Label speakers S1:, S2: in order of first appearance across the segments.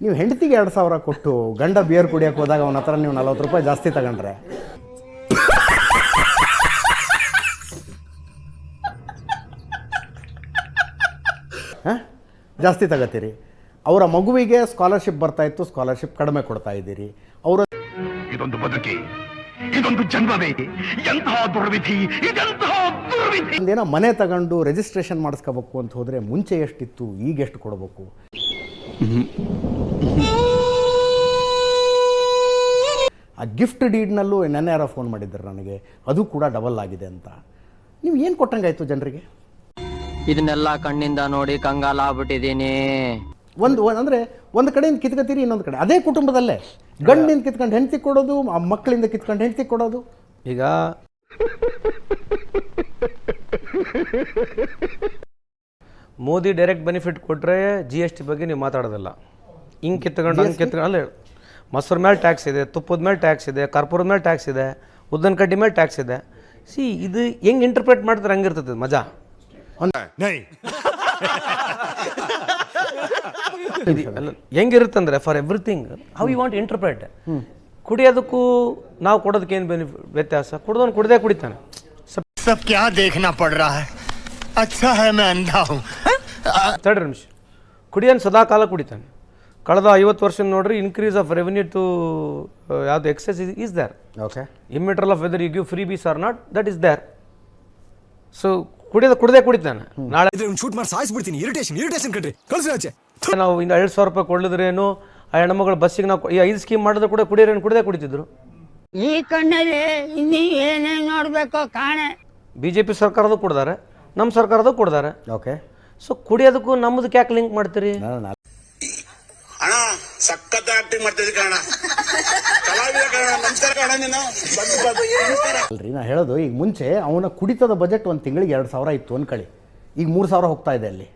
S1: ನೀವು ಹೆಂಡತಿಗೆ ಎರಡು ಸಾವಿರ ಕೊಟ್ಟು ಗಂಡ ಬಿಯರ್ ಕುಡಿಯೋಕೆ ಹೋದಾಗ ಅವನ ಹತ್ರ ನೀವು ನಲ್ವತ್ತು ರೂಪಾಯಿ ಜಾಸ್ತಿ ತಗೊಂಡ್ರೆ? ಹಾಂ? ಜಾಸ್ತಿ ತಗೋತೀರಿ. ಅವರ ಮಗುವಿಗೆ ಸ್ಕಾಲರ್ಶಿಪ್ ಬರ್ತಾ ಇತ್ತು ಸ್ಕಾಲರ್ಶಿಪ್ ಕಡಿಮೆ ಕೊಡ್ತಾ ಇದ್ದೀರಿ. ಅವರ
S2: ಇದೊಂದು ಬದುಕಿ ಇದೊಂದು ಜನ್ಮವೇ ಎಂತಹ ದುರ್ವಿಧಿ ಇದೆಂತಹ ದುರ್ವಿಧಿ.
S1: ಒಂದೇನೋ ಮನೆ ತಗೊಂಡು ರಿಜಿಸ್ಟ್ರೇಷನ್ ಮಾಡಿಸ್ಕೋಬೇಕು ಅಂತ ಹೋದರೆ ಮುಂಚೆ ಎಷ್ಟಿತ್ತು ಈಗ ಎಷ್ಟು ಕೊಡಬೇಕು? ಆ ಗಿಫ್ಟ್ ಡೀಡ್ನಲ್ಲೂ ನೆನ್ನೆ ಯಾರೋ ಫೋನ್ ಮಾಡಿದ್ದಾರೆ ನನಗೆ. ಅದು ಕೂಡ ಡಬಲ್ ಆಗಿದೆ ಅಂತ. ನೀವು ಏನು ಕೊಟ್ಟಂಗಾಯ್ತು ಜನರಿಗೆ?
S3: ಇದನ್ನೆಲ್ಲ ಕಣ್ಣಿಂದ ನೋಡಿ ಕಂಗಾಲ ಆಗ್ಬಿಟ್ಟಿದ್ದೀನಿ.
S1: ಒಂದು ಒಂದು ಅಂದರೆ ಒಂದು ಕಡೆಯಿಂದ ಕಿತ್ಕೊತೀರಿ ಇನ್ನೊಂದು ಕಡೆ. ಅದೇ ಕುಟುಂಬದಲ್ಲೇ. ಗಂಡಿಂದ ಕಿತ್ಕೊಂಡು ಹೆಂಡತಿ ಕೊಡೋದು ಆ ಮಕ್ಕಳಿಂದ ಕಿತ್ಕೊಂಡು ಹೆಂಡತಿ ಕೊಡೋದು.
S4: ಈಗ ಮೋದಿ ಡೈರೆಕ್ಟ್ ಬೆನಿಫಿಟ್ ಕೊಟ್ಟರೆ ಜಿ ಎಸ್ ಟಿ ಬಗ್ಗೆ ನೀವು ಮಾತಾಡೋದಿಲ್ಲ ಹಿಂಗೆ ಕಿತ್ಕೊಂಡು ಹಂಗೆ ಕಿತ್ಕೊಂಡು ಅಲ್ಲೇ ಮೊಸರು ಮೇಲೆ ಟ್ಯಾಕ್ಸ್ ಇದೆ ತುಪ್ಪದ ಮೇಲೆ ಟ್ಯಾಕ್ಸ್ ಇದೆ ಕರ್ಪೂರದ ಮೇಲೆ ಟ್ಯಾಕ್ಸ್ ಇದೆ ಉದ್ದನ ಕಡ್ಡಿ ಮೇಲೆ ಟ್ಯಾಕ್ಸ್ ಇದೆ ಸಿ ಇದು ಹೆಂಗೆ ಇಂಟರ್ಪ್ರೇಟ್ ಮಾಡ್ತಾರೆ ಹಂಗಿರ್ತದೆ ಇದು ಮಜಾ ಇದು ಅಲ್ಲ, ಹೆಂಗಿರುತ್ತಂದ್ರೆ for everything how you want interpret ಕುಡಿಯೋದಕ್ಕೂ ನಾವು ಕೊಡೋದಕ್ಕೆ ಏನು ಬೆನಿಫಿಟ್ ವ್ಯತ್ಯಾಸ ಕುಡ್ದವನು ಕುಡ್ದೇ ಕುಡಿತಾನೆ
S5: सब क्या देखना पड़ रहा है अच्छा है मैं अंधा हूँ
S4: ತಡ್ರಿ ನಿಮಿಷ. ಕುಡಿಯನ್ ಸದಾ ಕಾಲ ಕುಡಿತಾನೆ. ಕಳೆದ ಐವತ್ತು ವರ್ಷ ನೋಡ್ರಿ ಇನ್ಕ್ರೀಸ್ ಆಫ್ ರೆವೆನ್ಯೂ ಟು ಯಾವುದು excess is there
S1: okay
S4: ಇಮ್ಮಿಟ್ರಲ್ of whether you give freebies are not that is there so ಕುಡಿಯೋದು ಕುಡ್ದೇ ಕುಡಿತಾನೆ. ನಾಳೆ
S6: ಶೂಟ್ ಮಾಡಿ ಸಾಯಿಸ್ಬಿಡ್ತೀನಿ. ಇರಿಟೇಷನ್ ಇರಿಟೇಷನ್ ಕಣ್ರಿ. ಕಳ್ಸಿ ಆಚೆ.
S4: ನಾವು ಇನ್ನು ಎರಡು ಸಾವಿರ ರೂಪಾಯಿ ಕೊಡಲಿದ್ರೇನು ಆ ಹೆಣ್ಮಗಳು ಬಸ್ಸಿಗೆ ನಾವು ಈ ಐದು ಸ್ಕೀಮ್ ಮಾಡಿದ್ರೆ ಕೂಡ ಕುಡಿಯೋರೇನು ಕುಡ್ದೇ ಕುಡಿತಿದ್ರು.
S7: ಈ ಕಣ್ಣಲ್ಲಿ ಇನ್ನೀ ಏನೇನು ನೋಡಬೇಕು ಕಾಣೆ.
S4: ಬಿ ಜೆ ಪಿ ಸರ್ಕಾರದ್ದು ಕೊಡ್ತಾರೆ ನಮ್ಮ ಸರ್ಕಾರದ್ದು ಕೊಡ್ತಾರೆ
S1: ಓಕೆ
S4: ಸೊ ಕುಡಿಯೋದಕ್ಕೂ ನಮ್ಮದಕ್ಕೆ ಯಾಕೆ ಲಿಂಕ್ ಮಾಡ್ತೀರಿ?
S8: ಅಣ್ಣ ಸಖತ್ ಆಕ್ಟಿಂಗ್ ಮಾಡ್ತಿದ್ದೆ ಕಣ ಕಲಾವಿದ ಕಣ ನಮಸ್ಕಾರ ಕಣ ನೀನು. ಬಂದು ಬಂದು ನಮಸ್ಕಾರ.
S1: ಅಲ್ರಿ ನಾ ಹೇಳೋದು ಈಗ ಮುಂಚೆ ಅವನ ಕುಡಿತದ ಬಜೆಟ್ ಒಂದು ತಿಂಗಳಿಗೆ ಎರಡು ಸಾವಿರ ಇತ್ತು ಅನ್ಕೊಳ್ಳಿ ಈಗ ಮೂರು ಸಾವಿರ ಹೋಗ್ತಾ ಇದೆ ಅಲ್ಲಿ.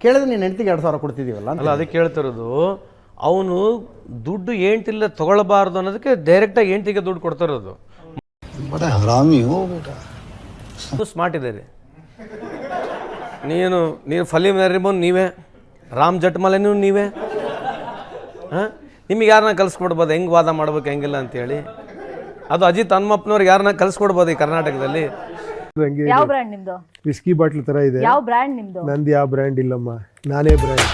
S1: ಕೇಳಿದ್ರೆ ನೀನು ಹೆಂಡತಿಗೆ ಎರಡು ಸಾವಿರ ಕೊಡ್ತಿದ್ದೀವಲ್ಲ ಅಂತ
S4: ಅಲ್ಲ ಅದಕ್ಕೆ ಹೇಳ್ತಿರೋದು ಅವನು ದುಡ್ಡು ಏಂಟಿಲ್ಲ ತಗೊಳ್ಬಾರ್ದು ಅನ್ನೋದಕ್ಕೆ ಡೈರೆಕ್ಟಾಗಿ ಏಂಟಿಗೆ ದುಡ್ಡು ಕೊಡ್ತಿರೋದು. ಸ್ಮಾರ್ಟ್ ಇದೆ ರೀ. ನೀನು ನೀನು ಫಲಿ ನರಿಮನ್ ನೀವೇ? ರಾಮ್ ಜಟ್ಮಲೆನೂ ನೀವೇ? ಹಾಂ? ನಿಮಗೆ ಯಾರನ್ನ ಕಲಿಸ್ಕೊಡ್ಬೋದು? ಹೆಂಗೆ ವಾದ ಮಾಡ್ಬೇಕು ಹೆಂಗಿಲ್ಲ ಅಂತೇಳಿ. ಅದು ಅಜಿತ್ ಹನುಮಪ್ಪನವ್ರಿಗೆ ಯಾರನ್ನ ಕಲಿಸ್ಕೊಡ್ಬೋದು ಈ ಕರ್ನಾಟಕದಲ್ಲಿ?
S9: ಯಾವ ಬ್ರ್ಯಾಂಡ್ ನಿಮ್ದು?
S10: ವಿಸ್ಕಿ ಬಾಟ್ಲ್ ತರ ಇದೆ.
S9: ಯಾವ ಬ್ರ್ಯಾಂಡ್ ನಿಮ್ದು?
S10: ನಂದು ಯಾವ ಬ್ರ್ಯಾಂಡ್ ಇಲ್ಲಮ್ಮ. ನಾನೇ ಬ್ರ್ಯಾಂಡ್.